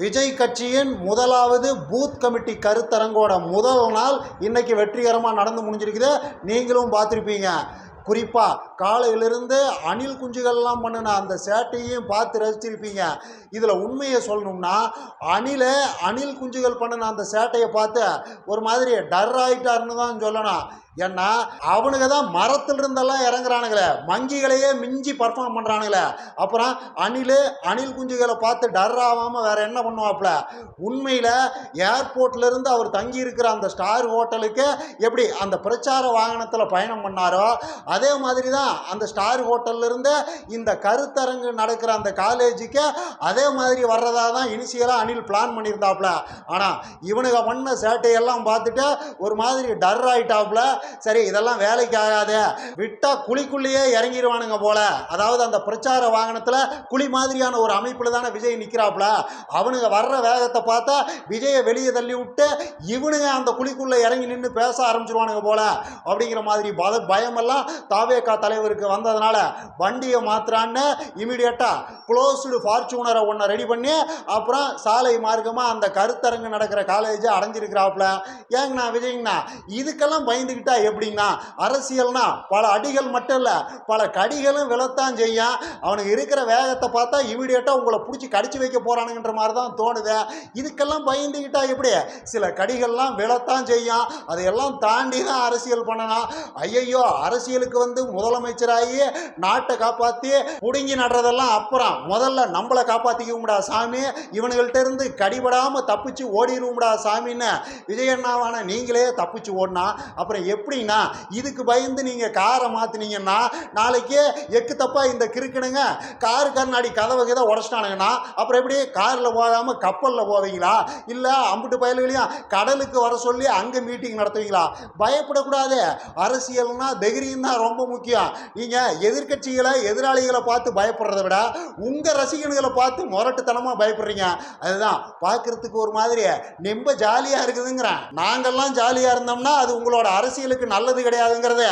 விஜய் கட்சியின் முதலாவது booth committee கருத்தரங்கோட முதல் நாள் இன்னைக்கு வெற்றிகரமாக நடந்து முடிஞ்சிருக்குது. நீங்களும் பார்த்துருப்பீங்க. குறிப்பாக காலையிலிருந்து அணில் குஞ்சுகள்லாம் பண்ணின அந்த சேட்டையும் பார்த்து ரசிச்சிருப்பீங்க. இதில் உண்மையை சொல்லணும்னா அணிலை அணில் குஞ்சுகள் பண்ணின அந்த சேட்டையை பார்த்து ஒரு மாதிரி டர் ஆகிட்டாருன்னு தான் சொல்லணும். ஏன்னா அவனுங்க தான் மரத்தில் இருந்தெல்லாம் இறங்குறானுங்களே. மங்கிகளையே மிஞ்சி பர்ஃபார்ம் பண்ணுறானுங்களே அப்புறம் அணில் அணில் குஞ்சுகளை பார்த்து டர் ஆகாமல் வேற என்ன பண்ணுவாப்புல? உண்மையில் ஏர்போர்ட்லேருந்து அவர் தங்கி இருக்கிற அந்த ஸ்டார் ஹோட்டலுக்கு எப்படி அந்த பிரச்சார வாகனத்தில் பயணம் பண்ணாரோ அதே மாதிரி தான் அந்த ஸ்டார் ஹோட்டல்லேருந்து இந்த கருத்தரங்கு நடக்கிற அந்த காலேஜுக்கு அதே மாதிரி வர்றதா தான் இனிஷியலாக அணில் பிளான் பண்ணியிருந்தாப்புல. ஆனால் இவனுங்க பண்ண சேட்டையெல்லாம் பார்த்துட்டு ஒரு மாதிரி டர் ஆயிட்டாப்புல சரி இதெல்லாம் வேலைக்கு ஆகாது. விட்டால் குழிக்குள்ளேயே இறங்கிடுவானுங்க போல. அதாவது அந்த பிரச்சார வாகனத்தில் குழி மாதிரியான ஒரு அமைப்பில் தானே விஜய் நிற்கிறாப்புல அவனுங்க வர்ற வேகத்தை பார்த்தா விஜயை வெளியே தள்ளி விட்டு இவனுங்க அந்த குழிக்குள்ளே இறங்கி நின்று பேச ஆரம்பிச்சிருவானுங்க போல. அப்படிங்கிற மாதிரி பல பயமெல்லாம் தாவேக்கா தலைவருக்கு வந்ததுனால வண்டியை மாத்துறான்னு இமீடியட்டாக க்ளோஸ்டு ஃபார்ச்சூனரை ஒன்று ரெடி பண்ணி அப்புறம் சாலை மார்க்கமாக அந்த கருத்தரங்கு நடக்கிற காலேஜை அடைஞ்சிருக்கிறாப்புல. ஏங்கண்ணா விஜய்ங்கண்ணா இதுக்கெல்லாம் பயந்துக்கிட்டா எப்படிங்கண்ணா அரசியல்னா பல அடிகள் மட்டும் இல்லை பல கடிகளும் விழத்தான் செய்யும். அவனுக்கு இருக்கிற வேகத்தை பார்த்தா இமீடியட்டாக உங்களை பிடிச்சி கடிச்சு வைக்க போகிறானுங்கிற மாதிரி தான் தோணுது. இதுக்கெல்லாம் பயந்துக்கிட்டா எப்படி? சில கடிகள்லாம் விழத்தான் செய்யும். அதையெல்லாம் தாண்டி தான் அரசியல் பண்ணணும். ஐயையோ அரசியலுக்கு வந்து முதலமைச்சராகி நாட்டை காப்பாற்றி புடுங்கி நடுறதெல்லாம் அப்புறம் முதல்ல நம்மளை காப்பாற்றிக்கும்டா சாமி. இவனுங்கள்ட்ட இருந்து கடிபடாமல் தப்பிச்சு ஓடிடுவோம்டா சாமின்னு விஜயண்ணாவான நீங்களே தப்பிச்சு ஓடினா அப்புறம் எப்படின்னா இதுக்கு பயந்து நீங்கள் காரை மாற்றினீங்கன்னா நாளைக்கு எக்கு தப்பாக இந்த கிறுக்கணுங்க காரு கண்ணாடி கதவை கதை உடச்சிட்டானுங்கன்னா அப்புறம் எப்படி? காரில் போகாமல் கப்பலில் போவீங்களா? இல்லை அம்புட்டு பயல்களையும் கடலுக்கு வர சொல்லி அங்கே மீட்டிங் நடத்துவீங்களா? பயப்படக்கூடாது. அரசியல்னா தைரியம் தான் ரொம்ப முக்கியம். நீங்கள் எதிர்க்கட்சிகளை எதிராளிகளை பார்த்து பயப்படுறத விட உங்கள் ரசிகன்களை பார்த்து முரட்டுத்தனமாக பயப்படுறீங்க. அதுதான். பார்க்குறதுக்கு ஒரு மாதிரி நெம்ப ஜாலியாக இருக்குதுங்கிறேன். நாங்கள்லாம் ஜாலியாக இருந்தோம்னா அது உங்களோட அரசியலுக்கு நல்லது கிடையாதுங்கிறத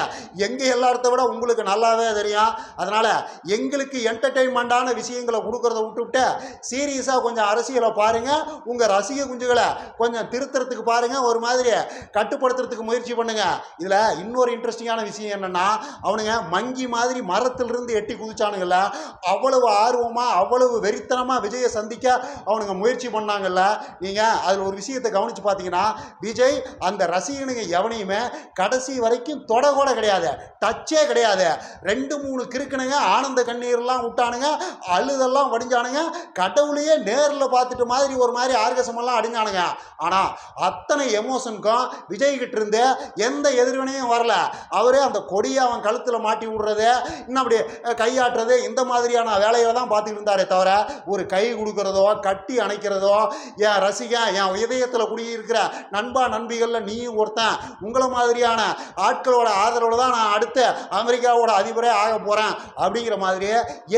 எங்கள் எல்லாத்த விட உங்களுக்கு நல்லாவே தெரியும். அதனால் எங்களுக்கு என்டர்டெயின்மெண்ட்டான விஷயங்களை கொடுக்கறத விட்டுவிட்டு சீரியஸாக கொஞ்சம் அரசியலை பாருங்கள் உங்கள் ரசிக குஞ்சுகளை கொஞ்சம் திருத்துறதுக்கு பாருங்கள் ஒரு மாதிரி கட்டுப்படுத்துறதுக்கு முயற்சி பண்ணுங்க. இதில் இன்னொரு இன்ட்ரெஸ்டிங்கான விஷயம் என்னென்னா அவனுங்க மங்கி மாதிரி மரத்திலிருந்து எட்டி குதிச்சானுங்கள அவ்வளவு ஆர்வமாக அவ்வளவு வெறித்தனமாக விஜயை சந்திக்க அவனுங்க முயற்சி பண்ணாங்கல்ல. நீங்கள் அதில் ஒரு விஷயத்தை கவனித்து பார்த்தீங்கன்னா விஜய் அந்த ரசிகனுங்க எவனையுமே கடைசி வரைக்கும் தொட கூட கிடையாது. டச்சே கிடையாது. ரெண்டு மூணு கிறுக்கணுங்க ஆனந்த கண்ணீர்லாம் விட்டானுங்க அழுதெல்லாம் வடிஞ்சானுங்க கடவுளையே நேரில் பார்த்துட்டு மாதிரி ஒரு மாதிரி ஆர்கசமெல்லாம் அடிஞ்சானுங்க. ஆனால் அத்தனை எமோஷனுக்கும் விஜய் கிட்ட இருந்து எந்த எதிர்வினையும் வரல. அவரே அந்த கொடியை அவன் கழுத்தில் மாட்டி விடுறது இன்னும் அப்படி கையாட்டுறது இந்த மாதிரியான வேலையை தான் பார்த்துட்டு இருந்தாரே தவிர ஒரு கை கொடுக்குறதோ கட்டி அணைக்கிறதோ என் ரசிகன் என் இதயத்தில் குடியிருக்கிற நண்பா நண்பிகளில் நீயும் ஒருத்தன் உங்களை மாதிரியான ஆட்களோட ஆதரவோடு தான் நான் அடுத்த அமெரிக்காவோட அதிபரே ஆக போகிறேன் அப்படிங்கிற மாதிரி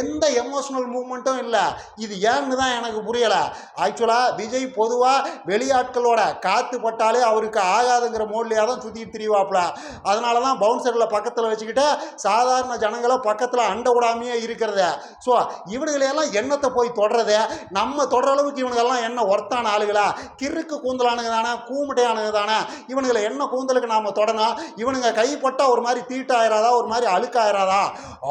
எந்த எமோஷனல் மூமெண்ட்டும் இல்லை. இது ஏன்னு தான் எனக்கு புரியலை. ஆக்சுவலாக விஜய் பொதுவாக வெளியாட்களோட காற்று பட்டாலே அவருக்கு ஆகாதுங்கிற மோட்லையாக தான் சுற்றி திரிவாப்பில். அதனால தான் பவுன்சரில் பக்கத்தில் வச்சுக்கிட்டு சாதாரண ஜனங்களை பக்கத்தில் அண்ட விடாமையே இருக்கிறது. ஸோ இவனுங்களையெல்லாம் எண்ணத்தை போய் தொடரது நம்ம தொடர அளவுக்கு இவனுங்கெல்லாம் என்ன ஒர்த்தான ஆளுகளா? கிறுக்கு கூந்தலானுங்க தானே கூமுட்டையானுங்க தானே? இவனுங்களை என்ன கூந்தலுக்கு நாம் தொடணும் இவனுங்க கைப்பட்டால் ஒரு மாதிரி தீட்டாயிராதா ஒரு மாதிரி அழுக்காயிராதா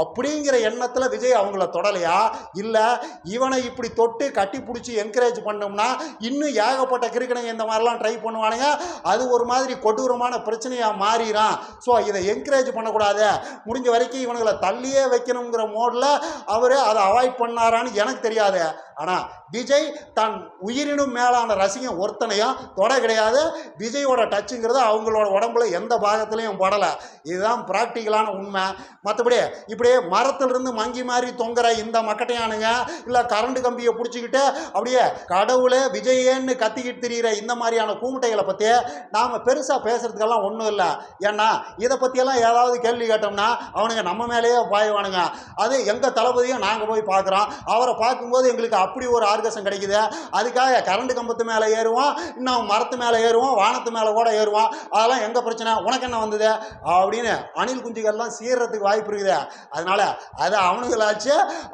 அப்படிங்கிற எண்ணத்தில் விஜய் அவங்கள தொடலையா? இல்லை இவனை இப்படி தொட்டு கட்டி பிடிச்சி என்கரேஜ் பண்ணோம்னா இன்னும் ஏகப்பட்ட கிறுக்கணுங்க இந்த மாதிரிலாம் ட்ரை பண்ணுவானுங்க. அது ஒரு மாதிரி கொடூரமான பிரச்சனையாக மாறிடும் ஸோ இதை என்கரேஜ் பண்ணக்கூடாது. முடிஞ்ச வரைக்கும் இவனுங்களை தள்ளியே வைக்கணுங்கிற மோடில் அவர் அதை அவாய்ட் பண்ணாரான்னு எனக்கு தெரியாது. ஆனால் விஜய் தன் உயிரினும் மேலான ரசிகன் ஒருத்தனையும் தொட கிடையாது. விஜயோட டச்சுங்கிறது அவங்களோட உடம்புல எந்த பாகத்துலையும் படலை. இதுதான் ப்ராக்டிக்கலான உண்மை. மற்றபடி இப்படியே மரத்திலிருந்து மங்கி மாதிரி தொங்குற இந்த மக்கட்டையானுங்க இல்லை கரண்ட் கம்பியை பிடிச்சிக்கிட்டு அப்படியே கடவுளே விஜயேன்னு கத்திக்கிட்டு திரியிற இந்த மாதிரியான கூமுட்டைகளை பற்றி நாம் பெருசாக பேசுகிறதுக்கெல்லாம் ஒன்றும் இல்லை. ஏன்னா இதை பற்றியெல்லாம் ஏதாவது கேள்வி கேட்டோம்னா அவனுங்க நம்ம மேலேயே பாய்வானுங்க. அது எங்கள் தளபதியும் நாங்கள் போய் பார்க்குறோம். அவரை பார்க்கும்போது எங்களுக்கு அப்படி ஒரு ஆர்கசம் கிடைக்குது. அதுக்காக கரண்ட் கம்பத்து மேலே ஏறுவான் இன்னும் மரத்து மேலே ஏறுவான் வானத்து மேலே கூட ஏறுவான். அதெல்லாம் எங்கள் பிரச்சனை? உனக்கு என்ன வந்தது? அப்படின்னு அணில் குஞ்சுகள்லாம் சீர்றதுக்கு வாய்ப்பு இருக்குது. அதனால அது அவனுங்களாச்சு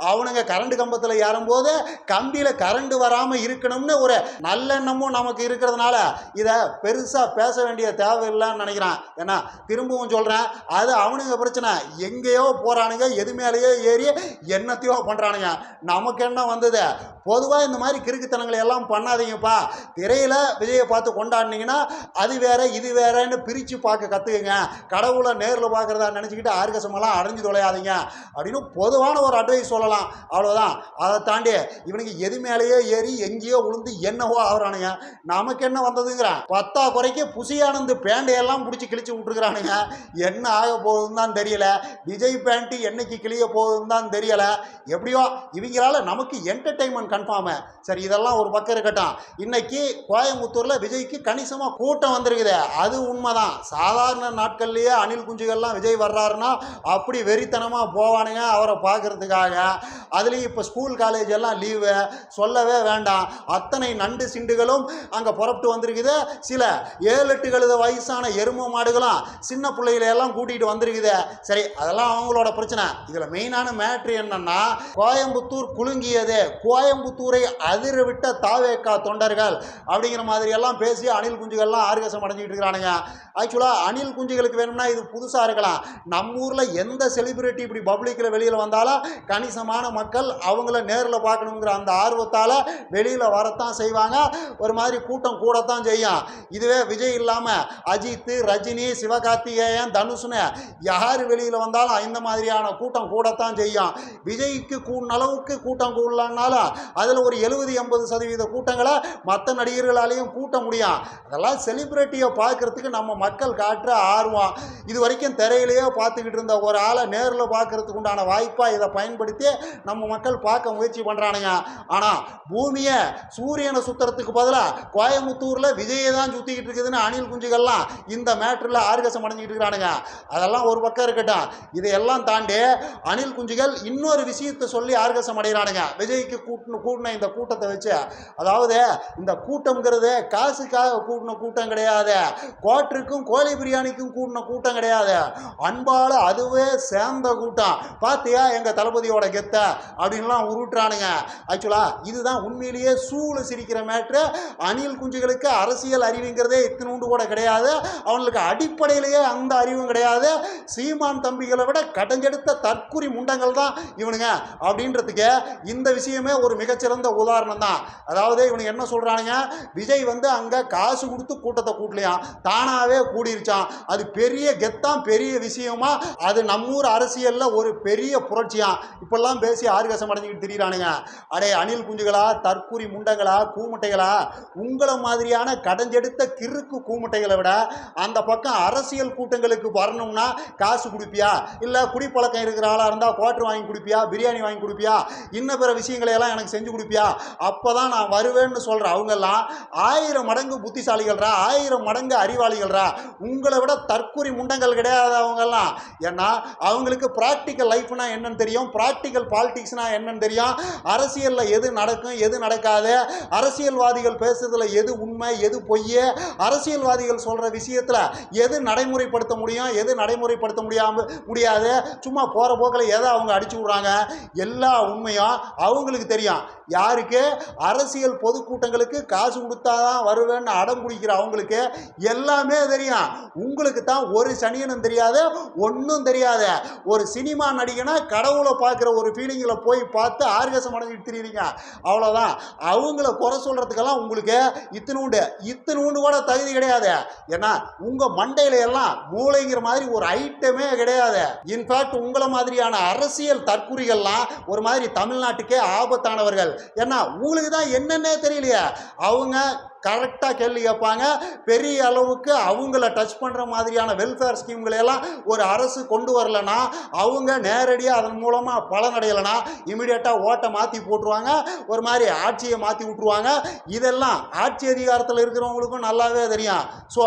அவனுங்க கரண்ட் கம்பத்தில் ஏறும்போது கம்பியில் கரண்ட் வராமல் இருக்கணும்னு ஒரு நல்லெண்ணமும் நமக்கு இருக்கிறதுனால இதை பெருசாக பேச வேண்டிய தேவையில்லைன்னு நினைக்கிறேன். ஏன்னா திரும்பவும் சொல்கிறேன் அது அவனுங்க பிரச்சனை. எங்கேயோ போகிறானுங்க எது மேலேயோ ஏறி என்னத்தையோ பண்ணுறானுங்க நமக்கு என்ன வந்தது? பொதுவாக இந்த மாதிரி கிறுக்குத்தனங்களை எல்லாம் பண்ணாதீங்கப்பா. திரையில் விஜயை பார்த்து கொண்டாடினீங்கன்னா அது வேற இது வேறன்னு பிரித்து பார்க்க கற்றுக்குங்க கடவுளை நேரில் பார்க்குறதா நினச்சிக்கிட்டு ஆர்கசமெல்லாம் அடைஞ்சு தொலையாதீங்க. அப்படின்னு பொதுவான ஒரு அட்வைஸ் சொல்லலாம். அவ்வளோதான் அதை தாண்டி இவனுக்கு எது மேலேயோ ஏறி எங்கேயோ விழுந்து என்னவோ ஆகுறானுங்க. நமக்கு என்ன வந்ததுங்கிறான் பத்தா குறைக்கு புசியானந்து பேண்டையெல்லாம் பிடிச்சி கிழிச்சு விட்டுருக்குறானுங்க. என்ன ஆக போகுதுன்னு தான் தெரியல. விஜய் பேண்ட்டு என்னைக்கு கிளிய போகுதுன்னு தான் தெரியலை. எப்படியோ இவங்களால நமக்கு என்டர்டெயின்மெண்ட் கன்ஃபார்மு சரி இதெல்லாம் ஒரு பக்கம் இருக்கட்டும். இன்னைக்கு கோயம்புத்தூரில் விஜய்க்கு கணிசமாக கூட்டம் வந்திருக்குது. அது உண்மைதான். சாதாரண நாட்கள்லேயே அணில் குஞ்சுகள்லாம் விஜய் வர்றாருன்னா அப்படி வெறித்தனமாக போவானுங்க அவரை பார்க்கறதுக்காக. அதுலேயும் இப்போ ஸ்கூல் காலேஜ் எல்லாம் லீவு சொல்லவே வேண்டாம். அத்தனை நண்டு சிண்டுகளும் அங்கே புறப்பட்டு வந்திருக்குது. சில ஏழு எட்டு கழுத வயசான எருமை மாடுகளும் சின்ன பிள்ளைகளை எல்லாம் கூட்டிகிட்டு வந்திருக்குது. சரி அதெல்லாம் அவங்களோட பிரச்சனை. இதில் மெயினான மேட்ரு என்னன்னா கோயம்புத்தூர் குலுங்கியது. கோயம்புத்தூரை அதிரவிட்ட தாவேக்கா தொண்டர்கள் அப்படிங்கிற மாதிரி எல்லாம் பேசி அணில் குஞ்சுகள்லாம் ஆர்கசம் அடைஞ்சிக்கிட்டு இருக்கிறானுங்க. ஆக்சுவலாக அணில் குஞ்சுகளுக்கு வேணும்னா இது புதுசாக இருக்கலாம். நம்ம ஊரில் எந்த செலிபிரிட்டி இப்படி பப்ளிக்கில் வெளியில் வந்தாலும் கணிசமான மக்கள் அவங்கள நேரில் பார்க்கணுங்கிற அந்த ஆர்வத்தால் வெளியில் வரத்தான் செய்வாங்க. ஒரு மாதிரி கூட்டம் கூடத்தான் செய்யும். இதுவே விஜய் இல்லாமல் அஜித் ரஜினி சிவகார்த்திகேயன் தனுஷ்னு யார் வெளியில் வந்தாலும் இந்த மாதிரியான கூட்டம் கூடத்தான் செய்யும். விஜய்க்கு கூடின அளவுக்கு கூட்டம் கூடலனாலும் அதில் ஒரு எழுபது எண்பது சதவீத கூட்டங்களை மற்ற நடிகர்களாலேயும் கூட்ட முடியும். அதெல்லாம் செலிபிரிட்டியை பார்க்கறதுக்கு நம்ம மக்கள் காட்டுற ஆர்வம். இது வரைக்கும் திரையிலேயே பார்த்துக்கிட்டு இருந்த ஒரு ஆளை நேரில் பார்க்கறதுக்கு உண்டான வாய்ப்பாக இதை பயன்படுத்தி நம்ம மக்கள் பார்க்க முயற்சி பண்ணுறானுங்க ஆனால் பூமியை சூரியனை சுற்றுறதுக்கு பதிலாக கோயம்புத்தூரில் விஜயை தான் சுற்றிக்கிட்டு இருக்குதுன்னு அணில் குஞ்சுகள்லாம் இந்த மேட்ரில் ஆர்கசம் அடைஞ்சிக்கிட்டு இருக்கிறானுங்க அதெல்லாம் ஒரு பக்கம் இருக்கட்டும். இதையெல்லாம் தாண்டி அணில் குஞ்சுகள் இன்னொரு விஷயத்தை சொல்லி ஆர்கசம் அடைகிறானுங்க. விஜய்க்கு கூட்டின கூட்டின இந்த கூட்டத்தை வச்சு அதாவது இந்த கூட்டம்ங்கிறது காசுக்காக கூட்டின கூட்டம் கிடையாது. கோட்டருக்கும் கோழி பிரியாணிக்கும் கூட்டின கூட்டம் கிடையாது. அன்பால் அதுவே சேர்ந்த கூட்டம். பார்த்தியா எங்கள் தளபதியோட கெத்த? அப்படின்லாம் உருட்டுறானுங்க. ஆக்சுவலாக இதுதான் உண்மையிலேயே சூழல் சிரிக்கிற மேட்ரு. அணில் குஞ்சுகளுக்கு அரசியல் அறிவுங்கிறதே இத்தினூண்டு கூட கிடையாது. அவங்களுக்கு அடிப்படையிலேயே அந்த அறிவும் கிடையாது. சீமான் தம்பிகளை விட கடைஞ்செடுத்த தற்குறி முண்டங்கள் தான் இவனுங்க. அப்படின்றதுக்கு இந்த விஷயமே ஒரு மிகச்சிறந்த உதாரணம் தான் அதாவது இவனுக்கு என்ன சொல்கிறானுங்க விஜய் வந்து அங்கே காசு கொடுத்து கூட்டத்தை கூட்டலையாம். தானாகவே கூடிருச்சான் அது பெரிய கெத்தான் பெரிய விஷயமா அது நம்மூர் அரசியலில் ஒரு பெரிய புரட்சியாம். இப்பெல்லாம் பேசி ஆர்கசம் அடைஞ்சிக்கிட்டு திரியிறானுங்க. அடே அணில் குஞ்சுகளா தற்கூரி முண்டங்களா கூமுட்டைகளா? உங்களை மாதிரியான கடைஞ்செடுத்த கிறுக்கு கூமுட்டைகளை விட அந்த பக்கம் அரசியல் கூட்டங்களுக்கு வரணும்னா காசு கொடுப்பியா? இல்லை குடிப்பழக்கம் இருக்கிற ஆளாக இருந்தால் குவாட்டர் வாங்கி கொடுப்பியா? பிரியாணி வாங்கி கொடுப்பியா? இன்ன பிற விஷயங்களை எல்லாம் எனக்கு செஞ்சு கொடுப்பியா? அப்போ தான் நான் வருவேன்னு சொல்கிற அவங்கெல்லாம் ஆயிரம் மடங்கு புத்திசாலிகள்ரா ஆயிரம் மடங்கு அறிவாளிகள்ரா. உங்களை விட தற்குறி முண்டங்கள் கிடையாது அவங்கெல்லாம். ஏன்னா அவங்களுக்கு ப்ராக்டிக்கல் லைஃப்னா என்னன்னு தெரியும் ப்ராக்டிக்கல் பாலிடிக்ஸ்னா என்னன்னு தெரியும். அரசியலில் எது நடக்கும் எது நடக்காது. அரசியல்வாதிகள் பேசுறதுல எது உண்மை எது பொய் அரசியல்வாதிகள் சொல்கிற விஷயத்தில் எது நடைமுறைப்படுத்த முடியும் எது நடைமுறைப்படுத்த முடியாம முடியாது. சும்மா போகிற போக்கில் எதை அவங்க அடிச்சு விட்றாங்க. எல்லா உண்மையும் அவங்களுக்கு தெரியும். யாருக்கு? அரசியல் பொதுக்கூட்டங்களுக்கு காசு கொடுத்தாதான் வருவேன்னு அடம் பிடிக்கிற அவங்களுக்கு எல்லாமே தெரியும். உங்களுக்கு தான் ஒரு சனியனும் தெரியாது ஒன்றும் தெரியாது. ஒரு சினிமா நடிகனா கடவுளை பார்க்குற ஒரு ஃபீலிங்கில் போய் பார்த்து ஆர்கசம் அடைஞ்சிட்டு திரியுறீங்க அவ்வளோதான் அவங்கள குறை சொல்கிறதுக்கெல்லாம் உங்களுக்கு இத்தினூண்டு. இத்தினூண்டு கூட தகுதி கிடையாது. ஏன்னா உங்கள் மண்டையில எல்லாம் மூளைங்கிற மாதிரி ஒரு ஐட்டமே கிடையாது. இன்ஃபேக்ட் உங்களை மாதிரியான அரசியல் தற்குறிகள்லாம் ஒரு மாதிரி தமிழ்நாட்டுக்கே ஆபத்தானவர்கள் ஏன்னா உங்களுக்கு தான் என்னன்னே தெரியலையே. அவங்க கரெக்டாக கேள்வி கேட்பாங்க. பெரிய அளவுக்கு அவங்கள டச் பண்ணுற மாதிரியான வெல்ஃபேர் ஸ்கீம்களையெல்லாம் ஒரு அரசு கொண்டு வரலனா அவங்க நேரடியாக அதன் மூலமாக பலனடையலைனா இமீடியட்டாக ஓட்டை மாற்றி போட்டுருவாங்க. ஒரு மாதிரி ஆட்சியை மாற்றி விட்ருவாங்க இதெல்லாம் ஆட்சி அதிகாரத்தில் இருக்கிறவங்களுக்கும் நல்லாவே தெரியும். ஸோ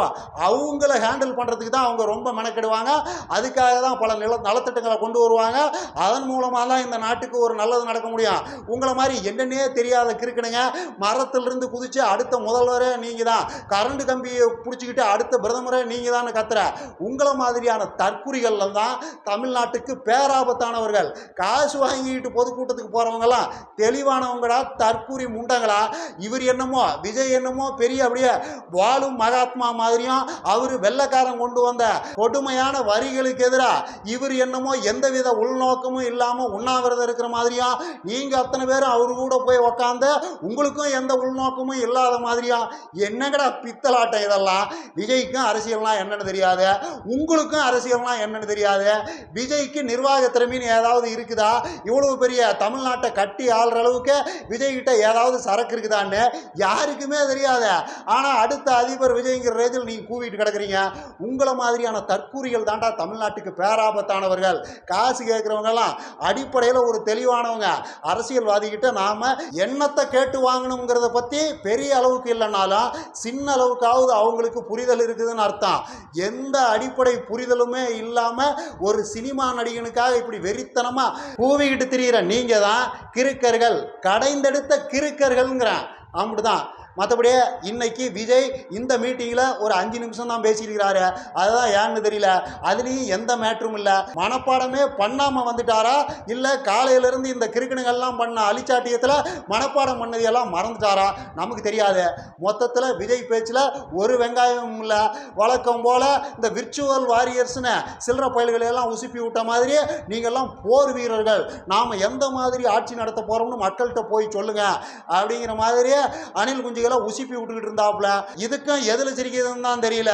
அவங்கள ஹேண்டில் பண்ணுறதுக்கு தான் அவங்க ரொம்ப மெனக்கெடுவாங்க. அதுக்காக தான் பல நில நலத்திட்டங்களை கொண்டு வருவாங்க. அதன் மூலமாக தான் இந்த நாட்டுக்கு ஒரு நல்லது நடக்க முடியும். உங்களை மாதிரி என்னென்னே தெரியாத கிருக்கணுங்க மரத்திலிருந்து குதித்து அடுத்த முதல் முதல்வரே நீங்கள் தான் கரண்ட் கம்பியை பிடிச்சிக்கிட்டு அடுத்த பிரதமரே நீங்கள் தான் கத்துற. உங்களை மாதிரியான தற்குறிகள்ல தான் தமிழ்நாட்டுக்கு பேராபத்தானவர்கள். காசு வாங்கிட்டு பொதுக்கூட்டத்துக்கு போகிறவங்கலாம் தெளிவானவங்கடா தற்குறி முண்டங்களா? இவர் என்னமோ விஜய் என்னமோ பெரிய அப்படியே வாழும் மகாத்மா மாதிரியும் அவர் வெள்ளைக்காரன் கொண்டு வந்த கொடுமையான வரிகளுக்கு எதிராக இவர் என்னமோ எந்தவித உள்நோக்கமும் இல்லாமல் உண்ணாவிரதம் இருக்கிற மாதிரியும் நீங்கள் அத்தனை பேரும் அவர் கூட போய் உக்காந்து உங்களுக்கும் எந்த உள்நோக்கமும் இல்லாத மாதிரியா என்னங்கடா பித்தலாட்டம் இதெல்லாம்? விஜய்க்கும் அரசியல்லாம் என்னன்னு தெரியாது. உங்களுக்கும் அரசியல்லாம் என்னன்னு தெரியாது. விஜய்க்கு நிர்வாக திறமைன்னு ஏதாவது இருக்குதா? இவ்வளவு பெரிய தமிழ்நாட்டை கட்டி ஆள்ற அளவுக்கு விஜய் கிட்ட ஏதாவது சரக்கு இருக்குதான்னு யாருக்குமே தெரியாது. ஆனால் அடுத்த அதிபர் விஜய்ங்கிற ரேஞ்சில் நீங்கள் கூவிட்டு கிடக்குறீங்க. உங்களை மாதிரியான தற்கூறிகள் தாண்டா தமிழ்நாட்டுக்கு பேராபத்தானவர்கள். காசு கேட்குறவங்கெல்லாம் அடிப்படையில் ஒரு தெளிவானவங்க. அரசியல்வாதிகிட்ட நாம் என்னத்தை கேட்டு வாங்கணுங்கிறத பற்றி பெரிய அளவுக்கு இல்லை. இல்லைனாலும் சின்ன அளவுக்காவது அவங்களுக்கு புரிதல் இருக்குதுன்னு அர்த்தம். எந்த அடிப்படை புரிதலுமே இல்லாமல் ஒரு சினிமா நடிகனுக்காக இப்படி வெறித்தனமாக கூவிக்கிட்டு திரிகிற நீங்கள் தான் கிறுக்கர்கள். கடைந்தெடுத்த கிறுக்கர்கள்ங்கிறேன். அப்படிதான். மற்றபடி இன்னைக்கு விஜய் இந்த மீட்டிங்கில் ஒரு அஞ்சு நிமிஷம் தான் பேசியிருக்கிறாரு. அதுதான் ஏன்னு தெரியல. அதுலேயும் எந்த மேட்ரும் இல்லை. மனப்பாடமே பண்ணாமல் வந்துட்டாரா? இல்லை காலையிலேருந்து இந்த கிறுக்கணுங்கள்லாம் பண்ண அழிச்சாட்டியத்தில் மனப்பாடம் பண்ணதையெல்லாம் மறந்துட்டாரா? நமக்கு தெரியாது. மொத்தத்தில் விஜய் பேச்சில் ஒரு வெங்காயம் இல்லை. வழக்கம் போல் இந்த விர்ச்சுவல் வாரியர்ஸ்னு சில்லற பயல்களையெல்லாம் உசுப்பி விட்ட மாதிரி நீங்கள்லாம் போர் வீரர்கள். நாம் எந்த மாதிரி ஆட்சி நடத்த போகிறோம்னு மக்கள்கிட்ட போய் சொல்லுங்கள் அப்படிங்கிற மாதிரி அனில் குஞ்சுகளை உசுப்பி விட்டுக்கிட்டு இருந்தாப்புல. இதுக்கும் எதில் சிரிக்கிறதுன்னு தான் தெரியல.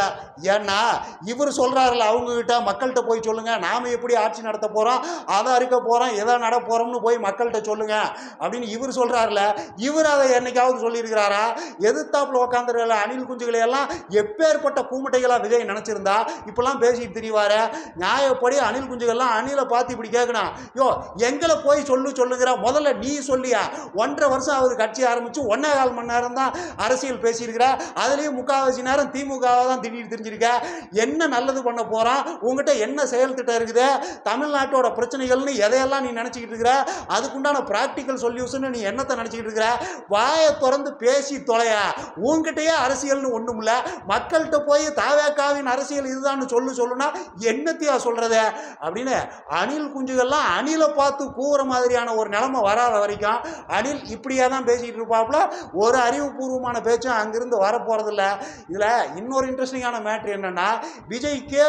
ஏன்னா இவர் சொல்கிறாருல அவங்கக்கிட்ட மக்கள்கிட்ட போய் சொல்லுங்கள் நாம் எப்படி ஆட்சி நடத்த போகிறோம் அதை அறுக்க போகிறோம் எதை நட போகிறோம்னு போய் மக்கள்கிட்ட சொல்லுங்கள் அப்படின்னு இவர் சொல்கிறாருல இவர் அதை என்னைக்காவது சொல்லியிருக்கிறாரா? எதிர்த்தாப்புல உட்காந்துருக்கல அணில் குஞ்சுகளை எல்லாம் எப்பேற்பட்ட கூமுட்டைகளாக விஜய் நினச்சிருந்தா இப்பெல்லாம் பேசிட்டு திரிவாரு. நியாயப்படி அணில் குஞ்சுகள்லாம் அணிலை பார்த்து இப்படி கேட்கணும் யோ எங்களை போய் சொல்லு சொல்லுங்கிற முதல்ல நீ சொல்லியா? ஒன்றரை வருஷம் அவர் கட்சி ஆரம்பித்து ஒன்றே கால் மணி நேரம் தான் அரசியல் பேசியிருக்கிற. அதுலேயும் முக்கால்வாசி நேரம் திமுகவை தான் திடீர் தெரிஞ்சிருக்க. என்ன நல்லது பண்ண போகிறான் உங்ககிட்ட என்ன செயல் திட்டம் இருக்குது? தமிழ்நாட்டோட பிரச்சனைகள்னு எதையெல்லாம் நீ நினச்சிக்கிட்டு இருக்கிற? அதுக்குண்டான ப்ராக்டிக்கல் சொல்யூஷன் நீ என்னத்தை நினச்சிக்கிட்டு இருக்கிற? வாயை திறந்து பேசி தொலைய? உங்ககிட்டயே அரசியல்னு ஒன்றும் இல்லை மக்கள்கிட்ட போய் தாவேக்காவின் அரசியல் இதுதான்னு சொல்லு சொல்லுனா என்னத்தையா சொல்கிறது அப்படின்னு அணில் குஞ்சுகள்லாம் அணிலை பார்த்து கூற மாதிரியான ஒரு நிலைமை வராத வரைக்கும் அணில் இப்படியே தான் பேசிக்கிட்டு இருப்பாப்புல ஒரு அறிவுபூர்வமான பேச்சும் அங்கிருந்து வரப்போகிறதில்ல இதில் இன்னொரு இன்ட்ரெஸ்டிங்கான மேட்ரு என்னென்னா விஜய்க்கு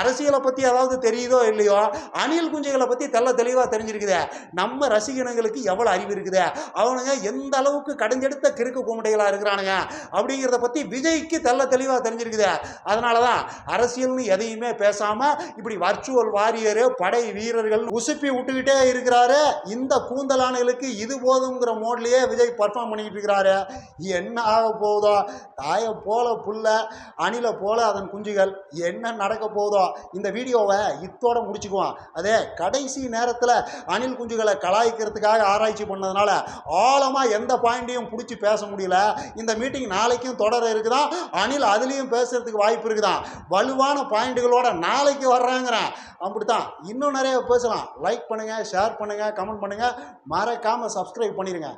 அரசியலை பற்றி ஏதாவது தெரியுதோ இல்லையோ அணில் குஞ்சைகளை பற்றி தெல்ல தெளிவாக தெரிஞ்சிருக்குது. நம்ம ரசிகனங்களுக்கு எவ்வளோ அறிவு இருக்குது? அவனுங்க எந்த அளவுக்கு கடைஞ்செடுத்த கிறுக்கு கும்பிடைகளாக இருக்கிறானுங்க? அப்படிங்கிறத பற்றி விஜய்க்கு தெல்ல தெளிவாக தெரிஞ்சிருக்குது. அதனால தான் அரசியல்னு எதையுமே பேசாமல் இப்படி வர்ச்சுவல் வாரியரு படை வீரர்கள் உசுப்பி விட்டுக்கிட்டே இருக்கிறாரு. இந்த கூந்தலானுகளுக்கு இது போதுங்கிற மோட்லேயே விஜய் பர்ஃபார்ம் பண்ணிக்கிட்டு இருக்கிறாரு. என்ன ஆக போகுதோ? தாயை போல புல்ல அணில போல அதன் குஞ்சுகள் என்ன நடக்க போகுதோ? இந்த வீடியோவை இத்தோட முடிச்சுக்குவோம். அதே கடைசி நேரத்தில் அணில் குஞ்சுகளை கலாய்க்கிறதுக்காக ஆராய்ச்சி பண்ணதுனால ஆழமாக எந்த பாயிண்ட்டையும் பிடிச்சி பேச முடியல. இந்த மீட்டிங் நாளைக்கும் தொடர இருக்குதான் அணில் அதுலேயும் பேசுறதுக்கு வாய்ப்பு இருக்குதான் வலுவான பாயிண்ட்டுகளோட நாளைக்கு வர்றாங்கிறேன். அப்படித்தான். இன்னும் நிறைய பேசலாம். லைக் பண்ணுங்கள் ஷேர் பண்ணுங்கள் கமெண்ட் பண்ணுங்கள் மறக்காமல் சப்ஸ்கிரைப் பண்ணிடுங்க